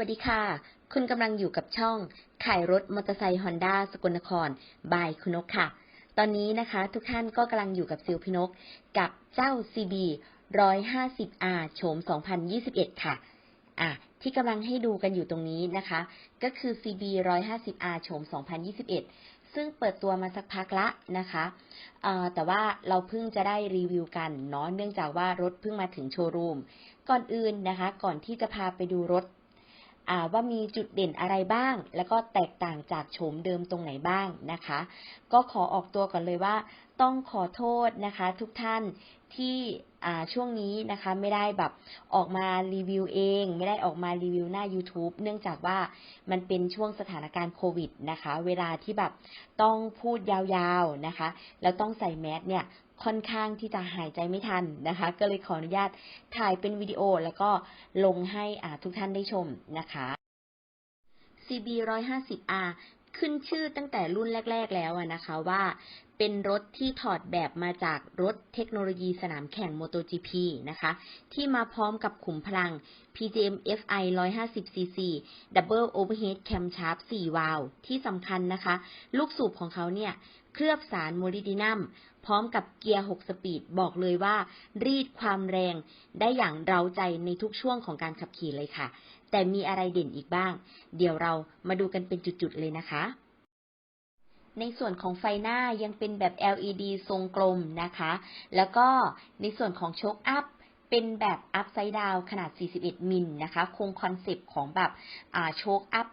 วัสดีค่ะ คุณกำลังอยู่กับช่องขายรถมอเตอร์ไซค์ฮอนด้าสกลนคร บายคุณนกค่ะ ตอนนี้นะคะ ทุกท่านก็กำลังอยู่กับซิลพินก กับเจ้า CB 150R โฉม 2021 ค่ะ อะ ที่กำลังให้ดูกันอยู่ตรงนี้นะคะ ก็คือ CB 150R โฉม 2021 ซึ่งเปิดตัวมาสักพักละนะคะแต่ว่าเราเพิ่งจะได้รีวิวกันเนาะ เนื่องจากว่ารถเพิ่งมาถึงโชว์รูม ก่อนอื่นนะคะ ก่อนที่จะพาไปดูรถ ว่ามีจุดเด่นอะไรบ้าง แล้วก็แตกต่างจากโฉมเดิมตรงไหนบ้างนะคะ ก็ขอออกตัวก่อนเลยว่า ต้องขอโทษนะคะ ทุกท่านที่ช่วงนี้นะคะไม่ได้แบบออกมารีวิวเอง ไม่ได้ออกมารีวิวหน้า YouTube เนื่องจากว่ามันเป็นช่วงสถานการณ์โควิดนะคะ เวลาที่แบบต้องพูดยาวๆนะคะ แล้วต้องใส่แมสเนี่ย ค่อนข้างที่จะหายใจไม่ทันนะคะ ก็เลยขออนุญาตถ่ายเป็นวิดีโอแล้วก็ลงให้อ่าทุกท่านได้ชมนะคะ CB 150R ขึ้นชื่อตั้งแต่รุ่นแรก ๆ แล้วนะคะว่า เป็นรถที่ถอดแบบมาจากรถเทคโนโลยีสนามแข่ง MotoGP นะคะ ที่มาพร้อมกับขุมพลัง PGM FI 150cc Double Overhead Camshaft 4วาล์วที่สำคัญนะคะ ลูกสูบของเขาเนี่ย เคลือบสารโมลิดินัม พร้อมกับเกียร์ 6 สปีด บอกเลยว่า รีดความแรงได้อย่างเราใจในทุกช่วงของการขับขี่เลยค่ะ แต่มีอะไรเด่นอีกบ้าง เดี๋ยวเรามาดูกันเป็นจุดๆเลยนะคะ ในส่วนของไฟหน้ายังเป็นแบบ LED ทรงกลมนะคะ แล้วก็ในส่วนของโชคอัพเป็นแบบอัพไซด์ดาวขนาด 41 มิลนะคะ คงคอนเซปต์ของแบบโชคอัพ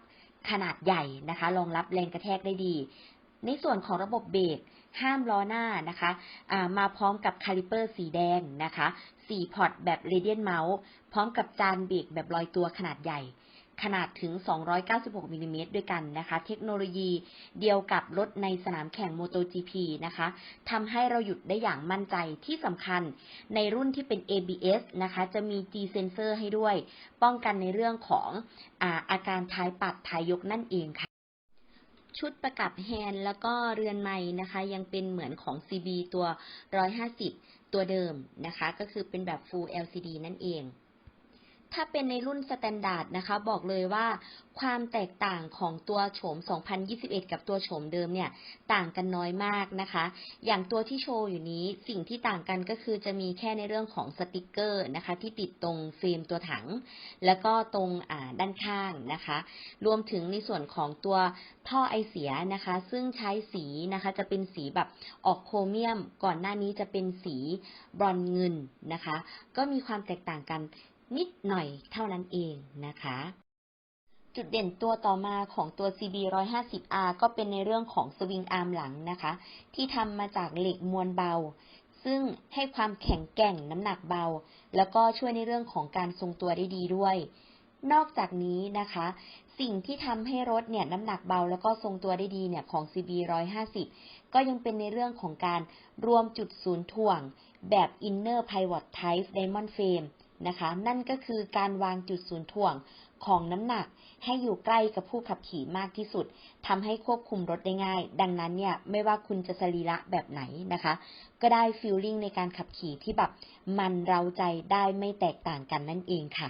ขนาดใหญ่นะคะ รองรับแรงกระแทกได้ดี ในส่วนของระบบเบรกห้ามล้อหน้านะคะามาพร้อมกับคาลิเปอร์สีแดงนะคะ 4 พอร์ตแบบเรเดียนเมาส์พร้อมกับจานเบรกแบบลอยตัวขนาดใหญ่ ขนาดถึง 296มิลลิเมตรด้วยกันนะคะ เทคโนโลยีเดียวกับรถในสนามแข่ง MotoGP นะคะทำให้เราหยุดได้อย่างมั่นใจที่สำคัญ ในรุ่นที่เป็น ABS นะคะ จะมี G sensor ให้ด้วย ป้องกันในเรื่องของอาอาการท้ายปัดท้ายยกนั่นเองค่ะชุดประกับแฮนด์แล้วก็เรือนไม้นะคะ ยังเป็นเหมือนของ CB ตัว 150 ตัวเดิมนะคะ ก็คือเป็นแบบ Full LCD นั่นเอง ถ้าเป็นในรุ่นสแตนดาร์ดนะคะ บอกเลยว่าความแตกต่างของตัวโฉม 2021 กับตัวโฉมเดิมเนี่ย ต่างกันน้อยมากนะคะ อย่างตัวที่โชว์อยู่นี้สิ่งที่ต่างกันก็คือจะมีแค่ในเรื่องของสติกเกอร์นะคะ ที่ติดตรงเฟรมตัวถัง แล้วก็ตรงด้านข้างนะคะ รวมถึงในส่วนของตัวท่อไอเสียนะคะ ซึ่งใช้สีนะคะจะเป็นสีแบบออกโครเมียม ก่อนหน้านี้จะเป็นสีบรอนเงินนะคะ ก็มีความแตกต่างกัน นิดหน่อยเท่านั้นเองนะคะ จุดเด่นตัวต่อมาของตัว CB 150R ก็เป็นในเรื่องของสวิงอาร์มหลังนะคะ ที่ทำมาจากเหล็กมวลเบา ซึ่งให้ความแข็งแกร่งน้ำหนักเบา แล้วก็ช่วยในเรื่องของการทรงตัวได้ดีด้วย นอกจากนี้นะคะ สิ่งที่ทำให้รถเนี่ยน้ำหนักเบาแล้วก็ทรงตัวได้ดีเนี่ยของ CB 150ก็ยังเป็นในเรื่องของการรวมจุดศูนย์ถ่วงแบบ Inner Pivot Type Diamond Frame นะคะ นั่นก็คือการวางจุดศูนย์ถ่วงของน้ำหนักให้อยู่ใกล้กับผู้ขับขี่มากที่สุดทำให้ควบคุมรถได้ง่าย ดังนั้นเนี่ยไม่ว่าคุณจะสรีระแบบไหนนะคะ ก็ได้ฟีลลิ่งในการขับขี่ที่แบบมันเราใจได้ไม่แตกต่างกันนั่นเองค่ะ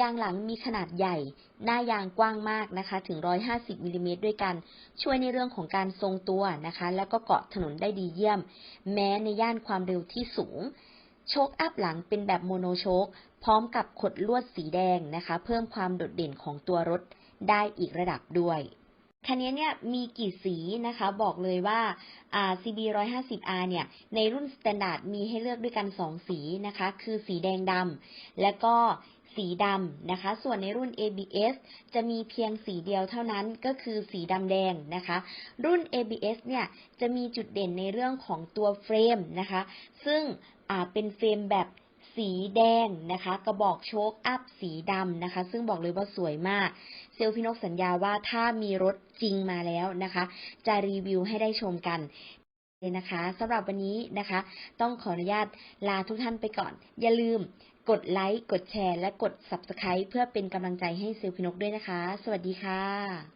ยางหลังมีขนาดใหญ่ หน้ายางกว้างมากนะคะ ถึง 150มิลลิเมตรด้วยกัน ช่วยในเรื่องของการทรงตัวนะคะ แล้วก็เกาะถนนได้ดีเยี่ยม แม้ในย่านความเร็วที่สูง โชคอัพหลังเป็นแบบโมโนโชคพร้อมกับขดลวดสีแดงนะคะ เพิ่มความโดดเด่นของตัวรถได้อีกระดับด้วยคันนี้เนี่ยมีกี่สีนะคะบอกเลยว่า CB 150R เนี่ยในรุ่นสแตนดาร์ดมีให้เลือกด้วยกัน 2 สีนะคะ คือสีแดงดำและก็ สีดำนะคะ ส่วนในรุ่น ABS จะมีเพียงสีเดียวเท่านั้นก็คือสีดำแดงนะคะ รุ่น ABS เนี่ยจะมีจุดเด่นในเรื่องของตัวเฟรมนะคะ ซึ่งเป็นเฟรมแบบสีแดงนะคะ กระบอกโชคอัพสีดำนะคะ ซึ่งบอกเลยว่าสวยมาก เซลพี่นกสัญญาว่าถ้ามีรถจริงมาแล้วนะคะ จะรีวิวให้ได้ชมกันเลยนะคะสำหรับวันนี้นะคะ ต้องขออนุญาตลาทุกท่านไปก่อน อย่าลืม กดไลค์ กดแชร์ และกด Subscribe เพื่อเป็นกำลังใจให้เซลพินกด้วยนะคะ สวัสดีค่ะ